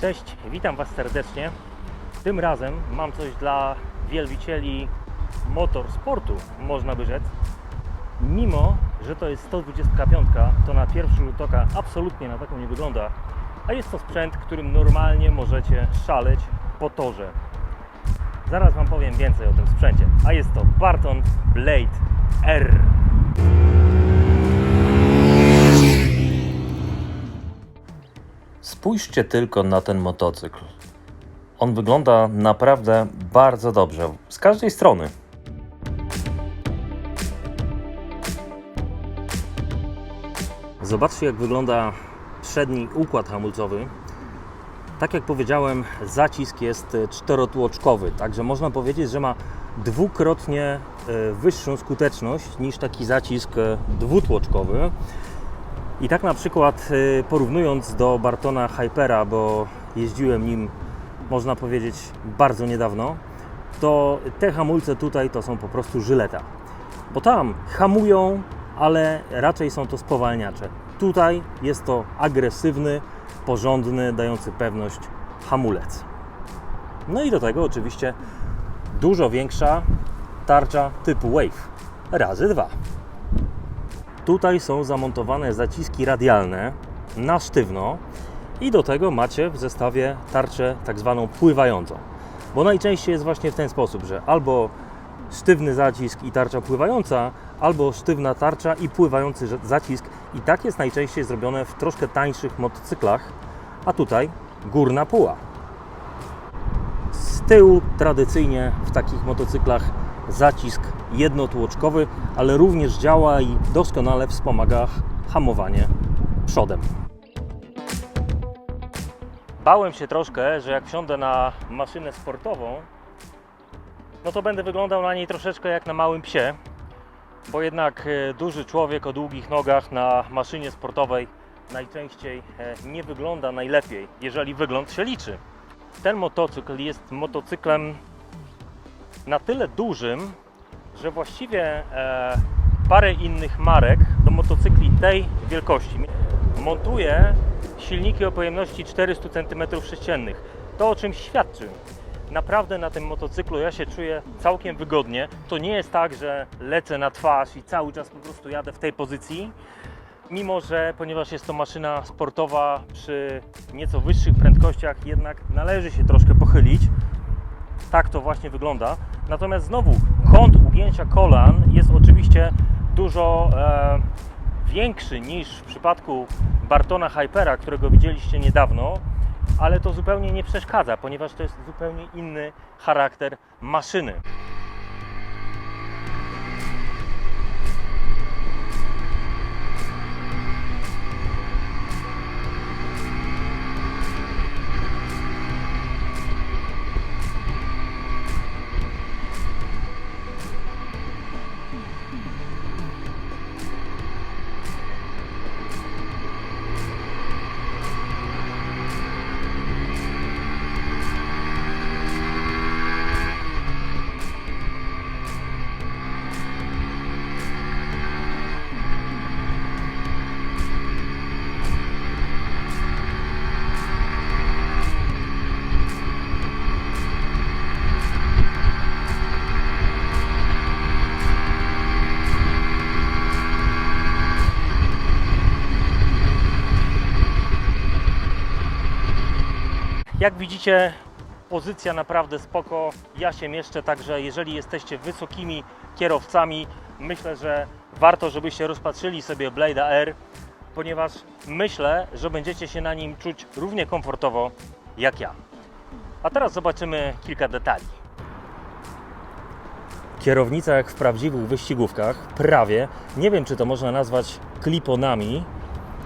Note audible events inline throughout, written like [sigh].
Cześć, witam Was serdecznie. Tym razem mam coś dla wielbicieli motorsportu, można by rzec. Mimo, że to jest 125, to na pierwszy rzut oka absolutnie na taką nie wygląda. A jest to sprzęt, którym normalnie możecie szaleć po torze. Zaraz Wam powiem więcej o tym sprzęcie. A jest to Barton Blade R. Spójrzcie tylko na ten motocykl. On wygląda naprawdę bardzo dobrze z każdej strony. Zobaczcie, jak wygląda przedni układ hamulcowy. Tak jak powiedziałem, zacisk jest czterotłoczkowy, także można powiedzieć, że ma dwukrotnie e, wyższą skuteczność niż taki zacisk e, dwutłoczkowy. I tak na przykład y, porównując do Bartona Hypera, bo jeździłem nim można powiedzieć bardzo niedawno, to te hamulce tutaj to są po prostu żyleta. Bo tam hamują, ale raczej są to spowalniacze. Tutaj jest to agresywny, porządny, dający pewność hamulec. No i do tego oczywiście dużo większa tarcza typu Wave razy dwa. Tutaj są zamontowane zaciski radialne na sztywno i do tego macie w zestawie tarczę tak zwaną pływającą. Bo najczęściej jest właśnie w ten sposób, że albo sztywny zacisk i tarcza pływająca, albo sztywna tarcza i pływający zacisk. I tak jest najczęściej zrobione w troszkę tańszych motocyklach, a tutaj górna puła. Z tyłu tradycyjnie w takich motocyklach zacisk jednotłoczkowy, ale również działa i doskonale wspomaga hamowanie przodem. Bałem się troszkę, że jak wsiądę na maszynę sportową, no to będę wyglądał na niej troszeczkę jak na małym psie, bo jednak e, duży człowiek o długich nogach na maszynie sportowej najczęściej e, nie wygląda najlepiej, jeżeli wygląd się liczy. Ten motocykl jest motocyklem na tyle dużym, że właściwie e, parę innych marek do motocykli tej wielkości montuje silniki o pojemności 400 cm3. To o czym świadczy. Naprawdę na tym motocyklu ja się czuję całkiem wygodnie. To nie jest tak, że lecę na twarz i cały czas po prostu jadę w tej pozycji. Mimo, że ponieważ jest to maszyna sportowa przy nieco wyższych prędkościach, jednak należy się troszkę pochylić tak to właśnie wygląda. Natomiast znowu kąt ugięcia kolan jest oczywiście dużo e, większy niż w przypadku Bartona Hypera, którego widzieliście niedawno, ale to zupełnie nie przeszkadza, ponieważ to jest zupełnie inny charakter maszyny. Jak widzicie, pozycja naprawdę spoko. Ja się mieszczę, także jeżeli jesteście wysokimi kierowcami, myślę, że warto, żebyście rozpatrzyli sobie Blade'a R, ponieważ myślę, że będziecie się na nim czuć równie komfortowo jak ja. A teraz zobaczymy kilka detali. Kierownica jak w prawdziwych wyścigówkach, prawie. Nie wiem, czy to można nazwać kliponami,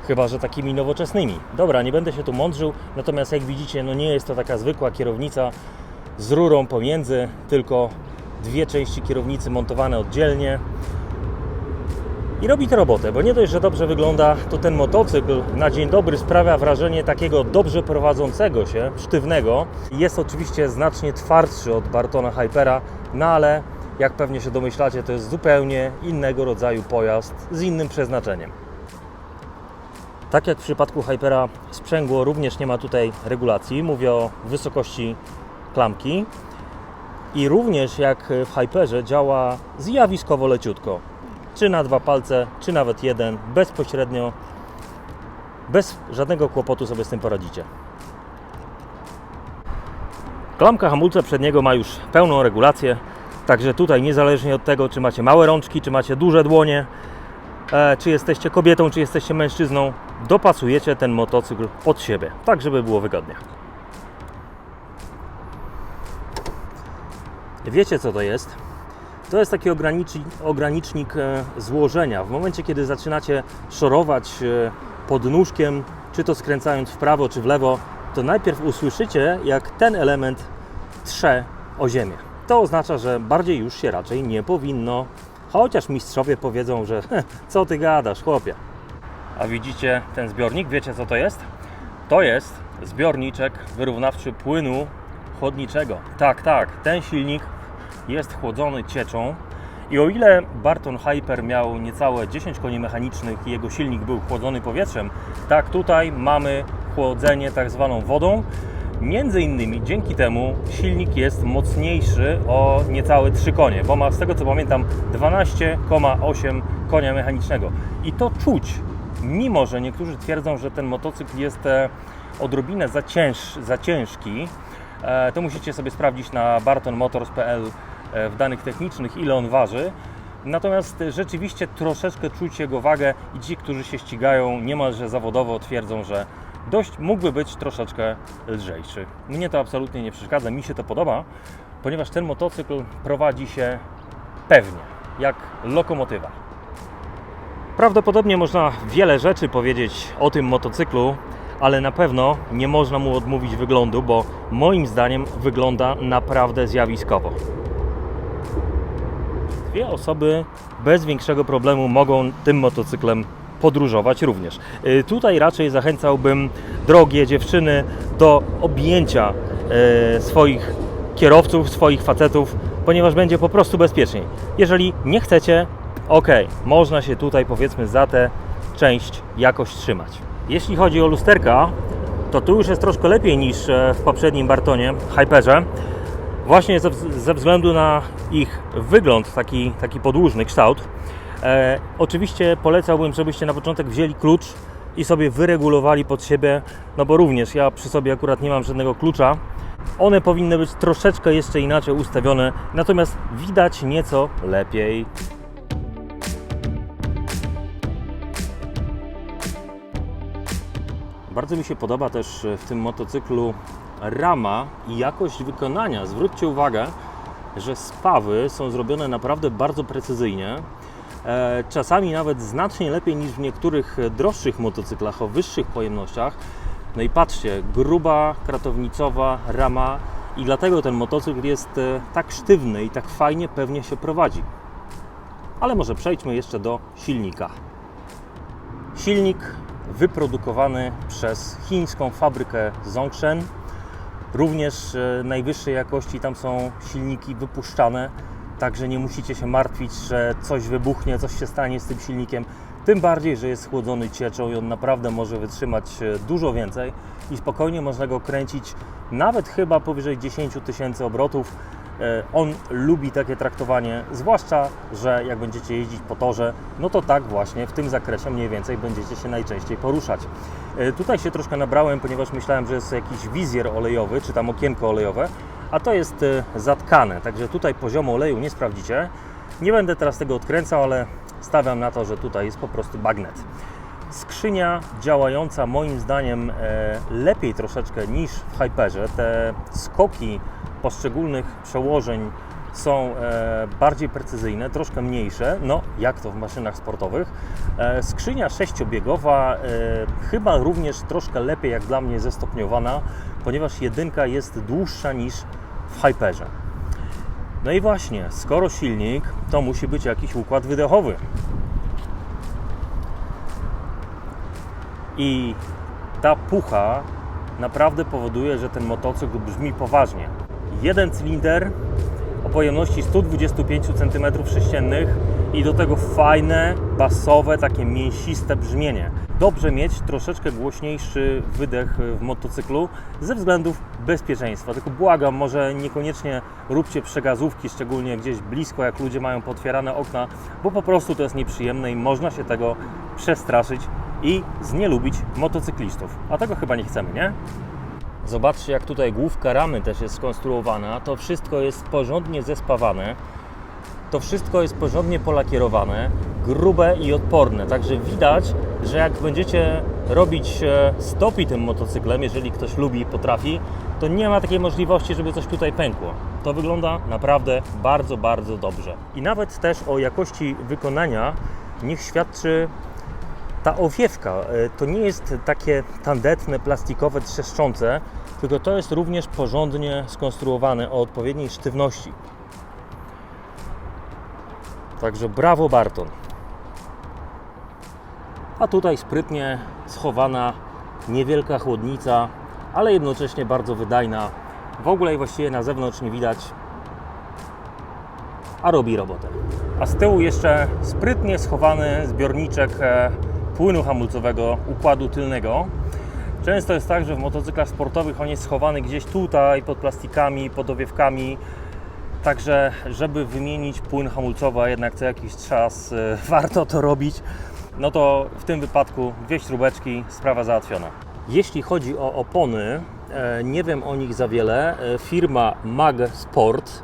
chyba że takimi nowoczesnymi. Dobra, nie będę się tu mądrzył, natomiast jak widzicie, no nie jest to taka zwykła kierownica z rurą pomiędzy, tylko dwie części kierownicy montowane oddzielnie. I robi to robotę, bo nie dość, że dobrze wygląda, to ten motocykl na dzień dobry sprawia wrażenie takiego dobrze prowadzącego się, sztywnego. Jest oczywiście znacznie twardszy od Bartona Hypera, no ale jak pewnie się domyślacie, to jest zupełnie innego rodzaju pojazd z innym przeznaczeniem. Tak jak w przypadku Hypera sprzęgło również nie ma tutaj regulacji. Mówię o wysokości klamki. I również jak w Hyperze działa zjawiskowo leciutko. Czy na dwa palce, czy nawet jeden, bezpośrednio, bez żadnego kłopotu sobie z tym poradzicie. Klamka hamulca przedniego ma już pełną regulację, także tutaj niezależnie od tego, czy macie małe rączki, czy macie duże dłonie, czy jesteście kobietą, czy jesteście mężczyzną, dopasujecie ten motocykl pod siebie, tak żeby było wygodnie. Wiecie co to jest? To jest taki ogranicznik, ogranicznik e, złożenia. W momencie, kiedy zaczynacie szorować e, pod nóżkiem, czy to skręcając w prawo, czy w lewo, to najpierw usłyszycie, jak ten element trze o ziemię. To oznacza, że bardziej już się raczej nie powinno, chociaż mistrzowie powiedzą, że co ty gadasz, chłopie. A widzicie ten zbiornik? Wiecie co to jest? To jest zbiorniczek wyrównawczy płynu chłodniczego. Tak, tak, ten silnik jest chłodzony cieczą. I o ile Barton Hyper miał niecałe 10 koni mechanicznych i jego silnik był chłodzony powietrzem, tak tutaj mamy chłodzenie tak zwaną wodą. Między innymi dzięki temu silnik jest mocniejszy o niecałe 3 konie, bo ma z tego co pamiętam 12,8 konia mechanicznego. I to czuć, mimo że niektórzy twierdzą, że ten motocykl jest e, odrobinę za, cięż, za ciężki, e, to musicie sobie sprawdzić na bartonmotors.pl e, w danych technicznych, ile on waży. Natomiast rzeczywiście troszeczkę czuć jego wagę i ci, którzy się ścigają niemalże zawodowo, twierdzą, że dość mógłby być troszeczkę lżejszy. Mnie to absolutnie nie przeszkadza, mi się to podoba, ponieważ ten motocykl prowadzi się pewnie, jak lokomotywa. Prawdopodobnie można wiele rzeczy powiedzieć o tym motocyklu, ale na pewno nie można mu odmówić wyglądu, bo moim zdaniem wygląda naprawdę zjawiskowo. Dwie osoby bez większego problemu mogą tym motocyklem podróżować również. Y, Tutaj raczej zachęcałbym drogie dziewczyny do objęcia e, swoich kierowców, swoich facetów, ponieważ będzie po prostu bezpieczniej. Jeżeli nie chcecie, ok, można się tutaj powiedzmy za tę część jakoś trzymać. Jeśli chodzi o lusterka, to tu już jest troszkę lepiej niż e, w poprzednim Bartonie, Hyperze. Właśnie ze, ze względu na ich wygląd, taki, taki podłużny kształt. E, oczywiście polecałbym, żebyście na początek wzięli klucz i sobie wyregulowali pod siebie, no bo również ja przy sobie akurat nie mam żadnego klucza. One powinny być troszeczkę jeszcze inaczej ustawione, natomiast widać nieco lepiej. Bardzo mi się podoba też w tym motocyklu rama i jakość wykonania. Zwróćcie uwagę, że spawy są zrobione naprawdę bardzo precyzyjnie. E, Czasami nawet znacznie lepiej niż w niektórych droższych motocyklach o wyższych pojemnościach. No i patrzcie, gruba, kratownicowa rama i dlatego ten motocykl jest e, tak sztywny i tak fajnie pewnie się prowadzi. Ale może przejdźmy jeszcze do silnika. Silnik wyprodukowany przez chińską fabrykę Zongshen. Również e, najwyższej jakości tam są silniki wypuszczane, także nie musicie się martwić, że coś wybuchnie, coś się stanie z tym silnikiem. Tym bardziej, że jest chłodzony cieczą i on naprawdę może wytrzymać e, dużo więcej i spokojnie można go kręcić nawet chyba powyżej 10 tysięcy obrotów. E, On lubi takie traktowanie, zwłaszcza, że jak będziecie jeździć po torze, no to tak właśnie w tym zakresie mniej więcej będziecie się najczęściej poruszać. E, Tutaj się troszkę nabrałem, ponieważ myślałem, że jest jakiś wizjer olejowy, czy tam okienko olejowe, a to jest e, zatkane, także tutaj poziomu oleju nie sprawdzicie. Nie będę teraz tego odkręcał, ale stawiam na to, że tutaj jest po prostu bagnet. Skrzynia działająca moim zdaniem e, lepiej troszeczkę niż w Hyperze. Te skoki poszczególnych przełożeń są e, bardziej precyzyjne, troszkę mniejsze, no jak to w maszynach sportowych. E, skrzynia sześciobiegowa chyba również troszkę lepiej jak dla mnie zestopniowana, ponieważ jedynka jest dłuższa niż w Hyperze. No i właśnie, skoro silnik, to musi być jakiś układ wydechowy. I ta pucha naprawdę powoduje, że ten motocykl brzmi poważnie. Jeden cylinder o pojemności 125 cm3 i do tego fajne, basowe, takie mięsiste brzmienie. Dobrze mieć troszeczkę głośniejszy wydech w motocyklu ze względów bezpieczeństwa. Tylko błagam, może niekoniecznie róbcie przegazówki, szczególnie gdzieś blisko, jak ludzie mają potwierane okna, bo po prostu to jest nieprzyjemne i można się tego przestraszyć i znielubić motocyklistów. A tego chyba nie chcemy, nie? Zobaczcie, jak tutaj główka ramy też jest skonstruowana. To wszystko jest porządnie zespawane. To wszystko jest porządnie polakierowane, grube i odporne. Także widać, że jak będziecie robić e, stopi tym motocyklem, jeżeli ktoś lubi i potrafi, to nie ma takiej możliwości, żeby coś tutaj pękło. To wygląda naprawdę bardzo, bardzo dobrze. I nawet też o jakości wykonania niech świadczy ta owiewka e, to nie jest takie tandetne, plastikowe, trzeszczące, tylko to jest również porządnie skonstruowane o odpowiedniej sztywności. Także brawo Barton. A tutaj sprytnie schowana niewielka chłodnica, ale jednocześnie bardzo wydajna. W ogóle jej właściwie na zewnątrz nie widać, a robi robotę. A z tyłu jeszcze sprytnie schowany zbiorniczek e, płynu hamulcowego układu tylnego. Często jest tak, że w motocyklach sportowych on jest schowany gdzieś tutaj, pod plastikami, pod owiewkami. Także, żeby wymienić płyn hamulcowy, a jednak co jakiś czas e, [laughs] warto to robić, no to w tym wypadku dwie śrubeczki, sprawa załatwiona. Jeśli chodzi o opony, e, nie wiem o nich za wiele. E, Firma Mag Sport.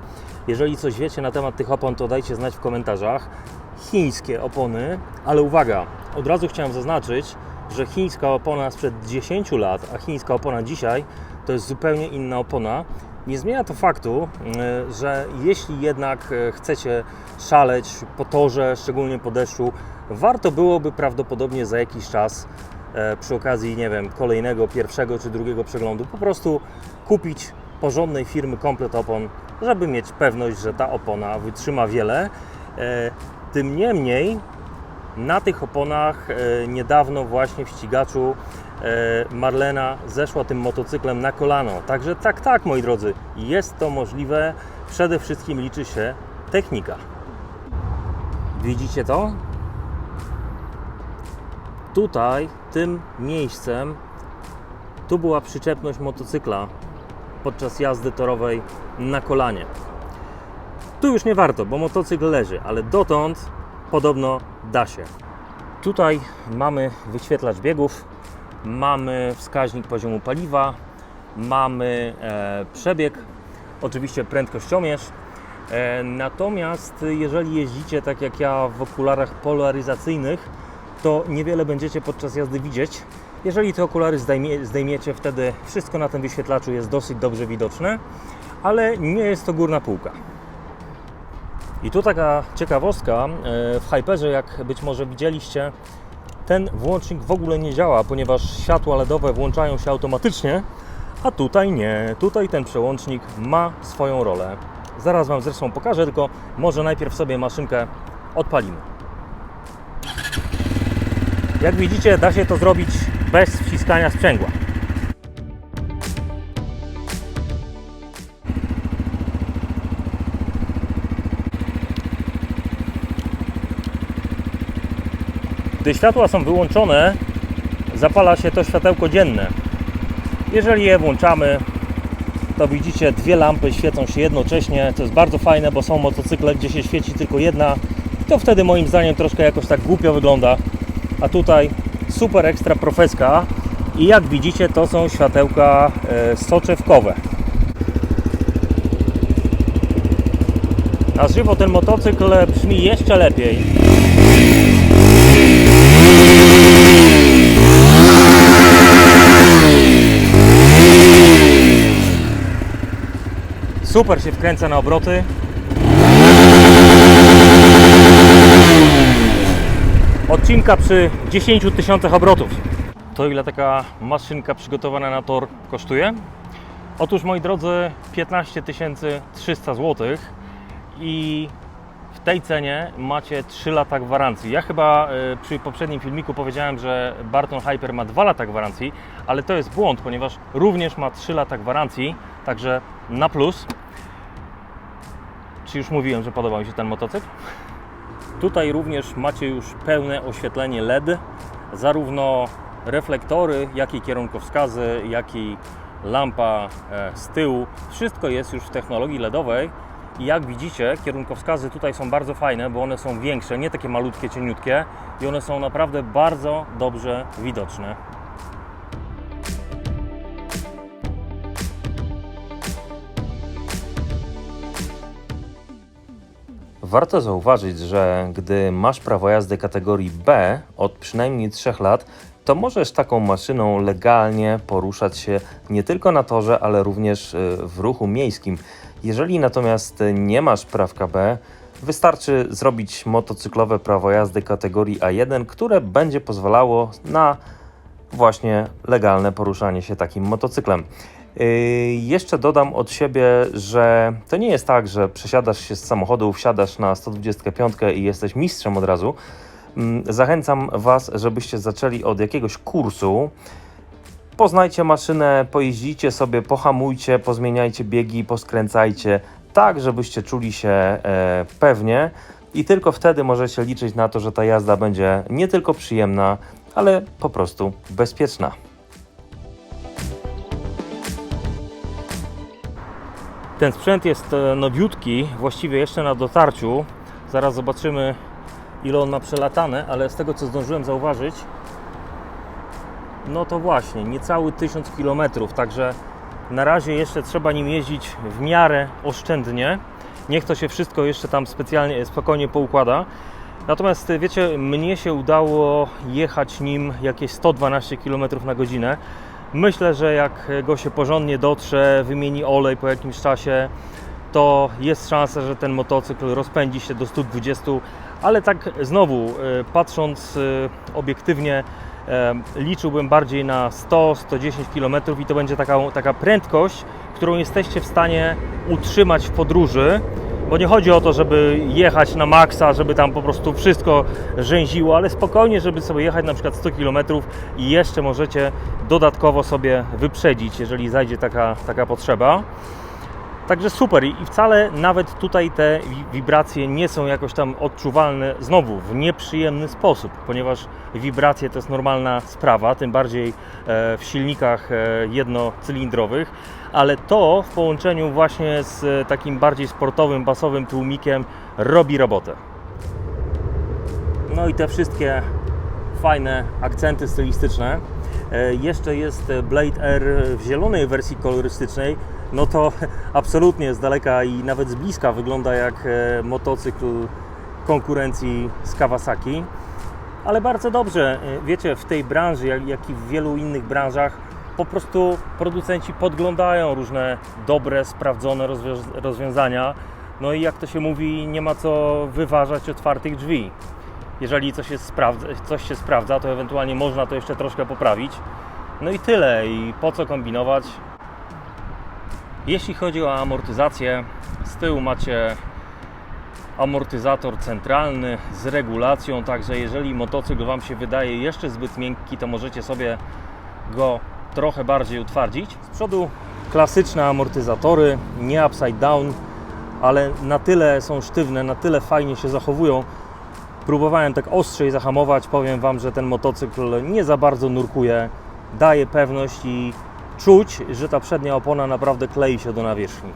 Jeżeli coś wiecie na temat tych opon, to dajcie znać w komentarzach. Chińskie opony, ale uwaga, od razu chciałem zaznaczyć, że chińska opona sprzed 10 lat, a chińska opona dzisiaj to jest zupełnie inna opona. Nie zmienia to faktu, y, że jeśli jednak y, chcecie szaleć po torze, szczególnie po deszczu, warto byłoby prawdopodobnie za jakiś czas e, przy okazji, nie wiem, kolejnego, pierwszego czy drugiego przeglądu po prostu kupić porządnej firmy komplet opon, żeby mieć pewność, że ta opona wytrzyma wiele. Tym niemniej na tych oponach niedawno właśnie w ścigaczu Marlena zeszła tym motocyklem na kolano. Także tak, tak, moi drodzy, jest to możliwe. Przede wszystkim liczy się technika. Widzicie to? Tutaj, tym miejscem, tu była przyczepność motocykla podczas jazdy torowej na kolanie. Tu już nie warto, bo motocykl leży, ale dotąd podobno da się. Tutaj mamy wyświetlacz biegów, mamy wskaźnik poziomu paliwa, mamy e, przebieg, oczywiście prędkościomierz. E, natomiast jeżeli jeździcie tak jak ja w okularach polaryzacyjnych, to niewiele będziecie podczas jazdy widzieć. Jeżeli te okulary zdejmie, zdejmiecie, wtedy wszystko na tym wyświetlaczu jest dosyć dobrze widoczne, ale nie jest to górna półka. I tu taka ciekawostka, e, w Hyperze, jak być może widzieliście, ten włącznik w ogóle nie działa, ponieważ światła LEDowe włączają się automatycznie, a tutaj nie. Tutaj ten przełącznik ma swoją rolę. Zaraz Wam zresztą pokażę, tylko może najpierw sobie maszynkę odpalimy. Jak widzicie, da się to zrobić bez wciskania sprzęgła. Gdy światła są wyłączone, zapala się to światełko dzienne. Jeżeli je włączamy, to widzicie dwie lampy świecą się jednocześnie. To jest bardzo fajne, bo są motocykle, gdzie się świeci tylko jedna. To wtedy moim zdaniem troszkę jakoś tak głupio wygląda. A tutaj super ekstra profeska. I jak widzicie, to są światełka e, soczewkowe. Na żywo ten motocykl brzmi jeszcze lepiej. Super się wkręca na obroty. Odcinka przy 10 tysiącach obrotów. To ile taka maszynka przygotowana na tor kosztuje? Otóż moi drodzy 15 300 zł i w tej cenie macie 3 lata gwarancji. Ja chyba e, przy poprzednim filmiku powiedziałem, że Barton Hyper ma 2 lata gwarancji, ale to jest błąd, ponieważ również ma 3 lata gwarancji, także na plus. Czy już mówiłem, że podoba mi się ten motocykl. Tutaj również macie już pełne oświetlenie LED, zarówno reflektory, jak i kierunkowskazy, jak i lampa e, z tyłu. Wszystko jest już w technologii LEDowej i jak widzicie, kierunkowskazy tutaj są bardzo fajne, bo one są większe, nie takie malutkie, cieniutkie i one są naprawdę bardzo dobrze widoczne. Warto zauważyć, że gdy masz prawo jazdy kategorii B od przynajmniej 3 lat, to możesz taką maszyną legalnie poruszać się nie tylko na torze, ale również y, w ruchu miejskim. Jeżeli natomiast nie masz prawka B, wystarczy zrobić motocyklowe prawo jazdy kategorii A1, które będzie pozwalało na właśnie legalne poruszanie się takim motocyklem. Yy, jeszcze dodam od siebie, że to nie jest tak, że przesiadasz się z samochodu, wsiadasz na 125 i jesteś mistrzem od razu. Mm, Zachęcam Was, żebyście zaczęli od jakiegoś kursu. Poznajcie maszynę, pojeździcie sobie, pohamujcie, pozmieniajcie biegi, poskręcajcie, tak żebyście czuli się e, pewnie i tylko wtedy możecie liczyć na to, że ta jazda będzie nie tylko przyjemna, ale po prostu bezpieczna. Ten sprzęt jest e, nowiutki, właściwie jeszcze na dotarciu. Zaraz zobaczymy, ile on ma przelatane, ale z tego co zdążyłem zauważyć, no to właśnie, niecałe 1000 km, także na razie jeszcze trzeba nim jeździć w miarę oszczędnie. Niech to się wszystko jeszcze tam specjalnie, spokojnie poukłada. Natomiast wiecie, mnie się udało jechać nim jakieś 112 km na godzinę. Myślę, że jak go się porządnie dotrze, wymieni olej po jakimś czasie, to jest szansa, że ten motocykl rozpędzi się do 120, ale tak znowu, e, patrząc e, obiektywnie, e, liczyłbym bardziej na 100-110 km i to będzie taka, taka prędkość, którą jesteście w stanie utrzymać w podróży. Bo nie chodzi o to, żeby jechać na maksa, żeby tam po prostu wszystko rzęziło, ale spokojnie, żeby sobie jechać na przykład 100 km i jeszcze możecie dodatkowo sobie wyprzedzić, jeżeli zajdzie taka, taka potrzeba. Także super i wcale nawet tutaj te wi- wibracje nie są jakoś tam odczuwalne znowu w nieprzyjemny sposób, ponieważ wibracje to jest normalna sprawa, tym bardziej e, w silnikach e, jednocylindrowych, ale to w połączeniu właśnie z takim bardziej sportowym, basowym tłumikiem robi robotę. No i te wszystkie fajne akcenty stylistyczne. E, Jeszcze jest Blade R w zielonej wersji kolorystycznej. No to absolutnie z daleka i nawet z bliska wygląda jak e, motocykl konkurencji z Kawasaki. Ale bardzo dobrze, e, wiecie, w tej branży, jak, i w wielu innych branżach, po prostu producenci podglądają różne dobre, sprawdzone rozwią- rozwiązania. No i jak to się mówi, nie ma co wyważać otwartych drzwi jeżeli coś, jest coś się sprawdza, to ewentualnie można to jeszcze troszkę poprawić. No i tyle. I po co kombinować? Jeśli chodzi o amortyzację, z tyłu macie amortyzator centralny z regulacją, także jeżeli motocykl Wam się wydaje jeszcze zbyt miękki, to możecie sobie go trochę bardziej utwardzić. Z przodu klasyczne amortyzatory, nie upside down, ale na tyle są sztywne, na tyle fajnie się zachowują, Próbowałem tak ostrzej zahamować. Powiem Wam, że ten motocykl nie za bardzo nurkuje, daje pewność i czuć, że ta przednia opona naprawdę klei się do nawierzchni.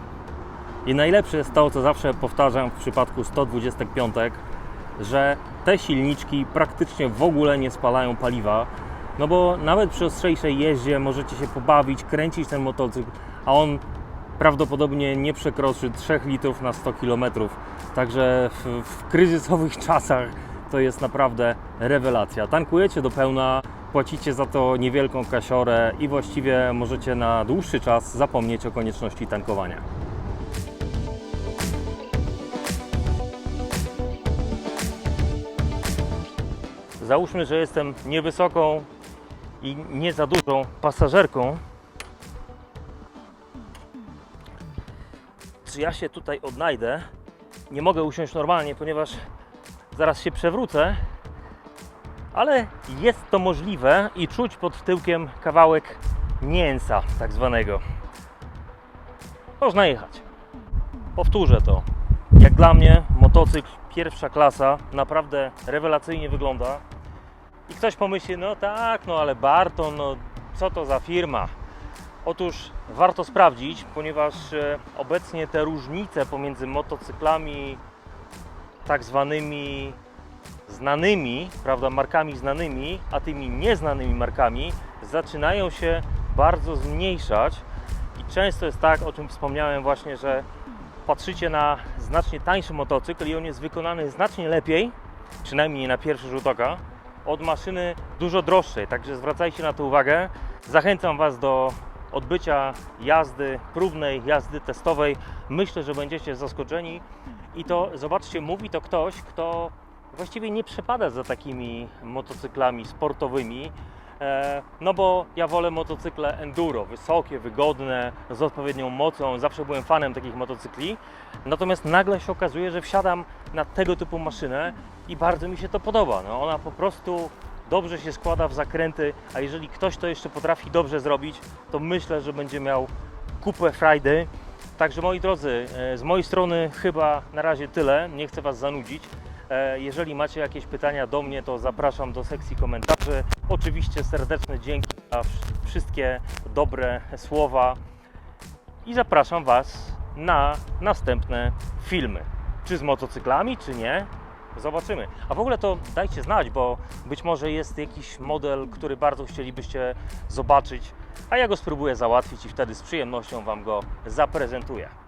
I najlepsze jest to, co zawsze powtarzam w przypadku 125, że te silniczki praktycznie w ogóle nie spalają paliwa. No bo nawet przy ostrzejszej jeździe możecie się pobawić, kręcić ten motocykl, a on prawdopodobnie nie przekroczy 3 litrów na 100 km. Także w, w kryzysowych [laughs] czasach to jest naprawdę rewelacja. Tankujecie do pełna, płacicie za to niewielką kasiorę i właściwie możecie na dłuższy czas zapomnieć o konieczności tankowania. Załóżmy, że jestem niewysoką i nie za dużą pasażerką. Czy ja się tutaj odnajdę? Nie mogę usiąść normalnie, ponieważ zaraz się przewrócę, ale jest to możliwe i czuć pod tyłkiem kawałek mięsa, tak zwanego. Można jechać. Powtórzę to. Jak dla mnie motocykl pierwsza klasa, naprawdę rewelacyjnie wygląda. I ktoś pomyśli, no tak, no ale Barton, no co to za firma? Otóż warto sprawdzić, ponieważ e, obecnie te różnice pomiędzy motocyklami tak zwanymi znanymi, prawda, markami znanymi, a tymi nieznanymi markami zaczynają się bardzo zmniejszać i często jest tak, o czym wspomniałem właśnie, że patrzycie na znacznie tańszy motocykl i on jest wykonany znacznie lepiej, przynajmniej nie na pierwszy rzut oka, od maszyny dużo droższej, także zwracajcie na to uwagę. Zachęcam Was do odbycia jazdy próbnej, jazdy testowej. Myślę, że będziecie zaskoczeni i to, zobaczcie, mówi to ktoś, kto właściwie nie przepada za takimi motocyklami sportowymi, e, no bo ja wolę motocykle enduro, wysokie, wygodne, z odpowiednią mocą, zawsze byłem fanem takich motocykli, natomiast nagle się okazuje, że wsiadam na tego typu maszynę i bardzo mi się to podoba, no ona po prostu dobrze się składa w zakręty, a jeżeli ktoś to jeszcze potrafi dobrze zrobić, to myślę, że będzie miał kupę frajdy. Także moi drodzy, e, z mojej strony chyba na razie tyle, nie chcę Was zanudzić. E, Jeżeli macie jakieś pytania do mnie, to zapraszam do sekcji komentarzy. Oczywiście serdeczne dzięki za wsz- wszystkie dobre słowa i zapraszam Was na następne filmy. Czy z motocyklami, czy nie? Zobaczymy. A w ogóle to dajcie znać, bo być może jest jakiś model, który bardzo chcielibyście zobaczyć, a ja go spróbuję załatwić i wtedy z przyjemnością Wam go zaprezentuję.